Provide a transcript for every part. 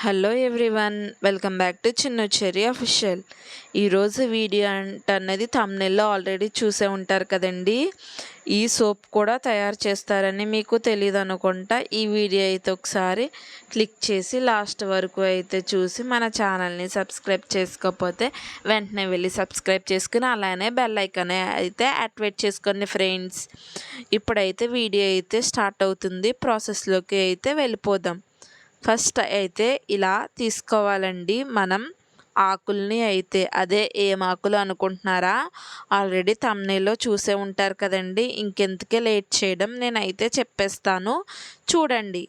Hello everyone welcome back to Chinna Cheri official ఈరోజు video అంటన్నది తమ్నెల్లో ఆల్రెడీ చూసే ఉంటారు కదండి. ఈ సోప్ కూడా తయారు చేస్తారని మీకు తెలియదు అనుకుంటా. ఈ వీడియో అయితే ఒకసారి క్లిక్ చేసి లాస్ట్ వరకు అయితే చూసి మన ఛానల్ని సబ్స్క్రైబ్ చేసుకోకపోతే వెంటనే వెళ్ళి సబ్స్క్రైబ్ చేసుకుని అలానే బెల్ ఐకాన్ అయితే యాక్టివేట్ చేసుకోండి ఫ్రెండ్స్ ఇప్పుడైతే వీడియో అయితే స్టార్ట్ అవుతుంది. ప్రాసెస్లోకి అయితే వెళ్ళిపోదాం. ఫస్ట్ అయితే ఇలా తీసుకోవాలండి. మనం ఆకుల్ని అయితే అదే ఏం ఆకులు అనుకుంటున్నారా? ఆల్రెడీ తమ్నేలో చూసే ఉంటారు కదండి. ఇంకెందుకే లేట్ చేయడం నేనైతే చెప్పేస్తాను. చూడండి.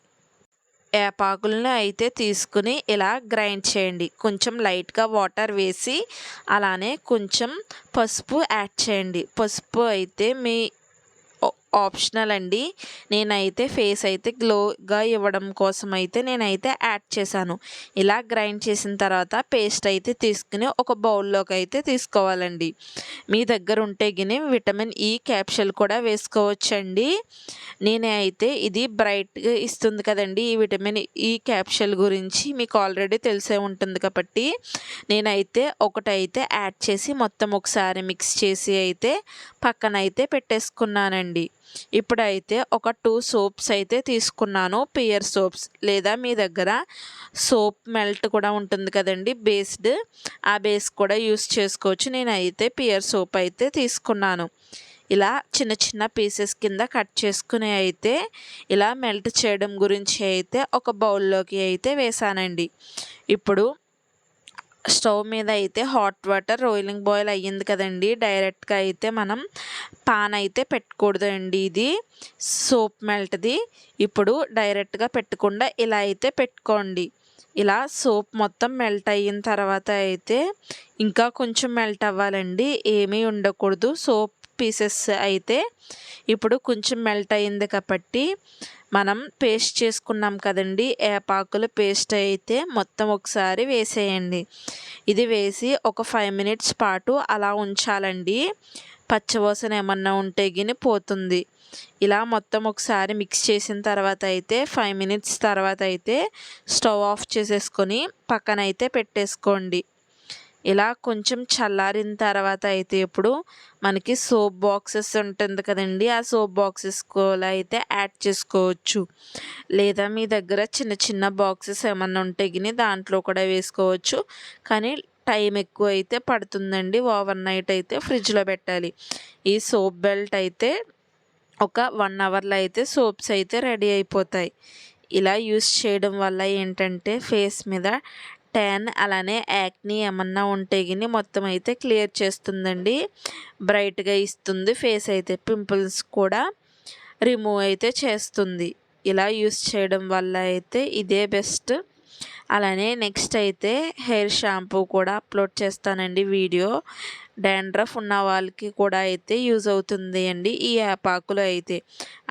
ఏపాకులను అయితే తీసుకుని ఇలా గ్రైండ్ చేయండి. కొంచెం లైట్గా వాటర్ వేసి అలానే కొంచెం పసుపు యాడ్ చేయండి. పసుపు అయితే మీ ఆప్షనల్ అండి. నేనైతే ఫేస్ అయితే గ్లోగా ఇవ్వడం కోసం అయితే నేనైతే యాడ్ చేశాను. ఇలా గ్రైండ్ చేసిన తర్వాత పేస్ట్ అయితే తీసుకుని ఒక బౌల్లోకి అయితే తీసుకోవాలండి. మీ దగ్గర ఉంటే గిని విటమిన్ ఈ క్యాప్షుల్ కూడా వేసుకోవచ్చండి. నేనే అయితే ఇది బ్రైట్గా ఇస్తుంది కదండి. ఈ విటమిన్ ఈ క్యాప్షుల్ గురించి మీకు ఆల్రెడీ తెలిసే ఉంటుంది కాబట్టి నేనైతే ఒకటైతే యాడ్ చేసి మొత్తం ఒకసారి మిక్స్ చేసి అయితే పక్కన అయితే పెట్టేసుకున్నానండి. ఇప్పుడైతే ఒక టూ సోప్స్ అయితే తీసుకున్నాను. పియర్ సోప్స్ లేదా మీ దగ్గర సోప్ మెల్ట్ కూడా ఉంటుంది కదండి బేస్డ్ ఆ బేస్ కూడా యూస్ చేసుకోవచ్చు. నేనైతే పియర్ సోప్ అయితే తీసుకున్నాను. ఇలా చిన్న చిన్న పీసెస్ కింద కట్ చేసుకుని అయితే ఇలా మెల్ట్ చేయడం గురించి అయితే ఒక బౌల్లోకి అయితే వేసానండి. ఇప్పుడు స్టవ్ మీద అయితే హాట్ వాటర్ రోయిలింగ్ బాయిల్ అయ్యింది కదండి. డైరెక్ట్గా అయితే మనం పాన్ అయితే పెట్టకూడదు అండి ఇది. సోప్ మెల్ట్ది. ఇప్పుడు డైరెక్ట్గా పెట్టకుండా ఇలా అయితే పెట్టుకోండి. ఇలా సోప్ మొత్తం మెల్ట్ అయిన తర్వాత అయితే ఇంకా కొంచెం మెల్ట్ అవ్వాలండి. ఏమీ ఉండకూడదు. సోప్ పీసెస్ అయితే ఇప్పుడు కొంచెం మెల్ట్ అయింది కాబట్టి మనం పేస్ట్ చేసుకున్నాం కదండి. ఏపాకులు పేస్ట్ అయితే మొత్తం ఒకసారి వేసేయండి. ఇది వేసి ఒక ఫైవ్ మినిట్స్ పాటు అలా ఉంచాలండి. పచ్చవాసన ఏమన్నా ఉంటే గిని పోతుంది. ఇలా మొత్తం ఒకసారి మిక్స్ చేసిన తర్వాత అయితే ఫైవ్ మినిట్స్ తర్వాత అయితే స్టవ్ ఆఫ్ చేసేసుకొని పక్కన అయితే పెట్టేసుకోండి. ఇలా కొంచెం చల్లారిన తర్వాత అయితే ఇప్పుడు మనకి సోప్ బాక్సెస్ ఉంటుంది కదండి ఆ సోప్ బాక్సెస్ కూడా అయితే యాడ్ చేసుకోవచ్చు. లేదా మీ దగ్గర చిన్న చిన్న బాక్సెస్ ఏమన్నా ఉంటే గిని దాంట్లో కూడా వేసుకోవచ్చు. కానీ టైం ఎక్కువ అయితే పడుతుందండి ఓవర్ నైట్ అయితే ఫ్రిడ్జ్లో పెట్టాలి. ఈ సోప్ బెల్ట్ అయితే ఒక వన్ అవర్లో అయితే సోప్స్ అయితే రెడీ అయిపోతాయి. ఇలా యూస్ చేయడం వల్ల ఏంటంటే ఫేస్ మీద ట్యాన్ అలానే యాక్ని ఏమన్నా ఉంటే గిని మొత్తం అయితే క్లియర్ చేస్తుందండి. బ్రైట్గా ఇస్తుంది. ఫేస్ అయితే పింపుల్స్ కూడా రిమూవ్ అయితే చేస్తుంది. ఇలా యూస్ చేయడం వల్ల అయితే ఇదే బెస్ట్. అలానే నెక్స్ట్ అయితే హెయిర్ షాంపూ కూడా అప్లోడ్ చేస్తానండి వీడియో. డాండ్రఫ్ ఉన్న వాళ్ళకి కూడా అయితే యూజ్ అవుతుంది అండి ఈ యాపాకులు అయితే.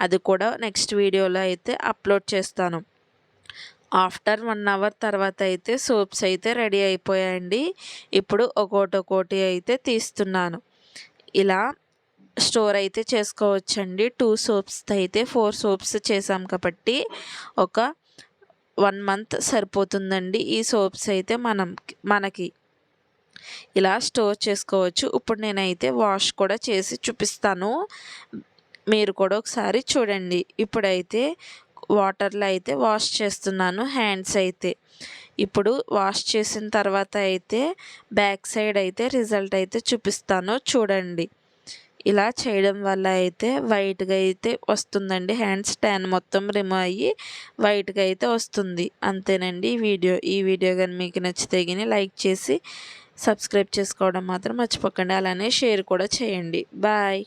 అది కూడా నెక్స్ట్ వీడియోలో అయితే అప్లోడ్ చేస్తాను. ఆఫ్టర్ వన్ అవర్ తర్వాత అయితే సోప్స్ అయితే రెడీ అయిపోయాయండి. ఇప్పుడు ఒక్కోటి ఒక్కోటి అయితే తీస్తున్నాను. ఇలా స్టోర్ అయితే చేసుకోవచ్చండి. టూ సోప్స్ అయితే ఫోర్ సోప్స్ చేసాం కాబట్టి ఒక వన్ మంత్ సరిపోతుందండి ఈ సోప్స్ అయితే మనం మనకి. ఇలా స్టోర్ చేసుకోవచ్చు. ఇప్పుడు నేనైతే వాష్ కూడా చేసి చూపిస్తాను. మీరు కూడా ఒకసారి చూడండి. ఇప్పుడైతే వాటర్లో అయితే వాష్ చేస్తున్నాను హ్యాండ్స్ అయితే. ఇప్పుడు వాష్ చేసిన తర్వాత అయితే బ్యాక్ సైడ్ అయితే రిజల్ట్ అయితే చూపిస్తాను చూడండి. ఇలా చేయడం వల్ల అయితే వైట్గా అయితే వస్తుందండి హ్యాండ్స్ ట్యాన్ మొత్తం రిమూవ్ అయ్యి వైట్గా అయితే వస్తుంది. అంతేనండి ఈ వీడియో. ఈ వీడియో కానీ మీకు నచ్చితే కానీ లైక్ చేసి సబ్స్క్రైబ్ చేసుకోవడం మాత్రం మర్చిపోకండి అలానే షేర్ కూడా చేయండి. బాయ్.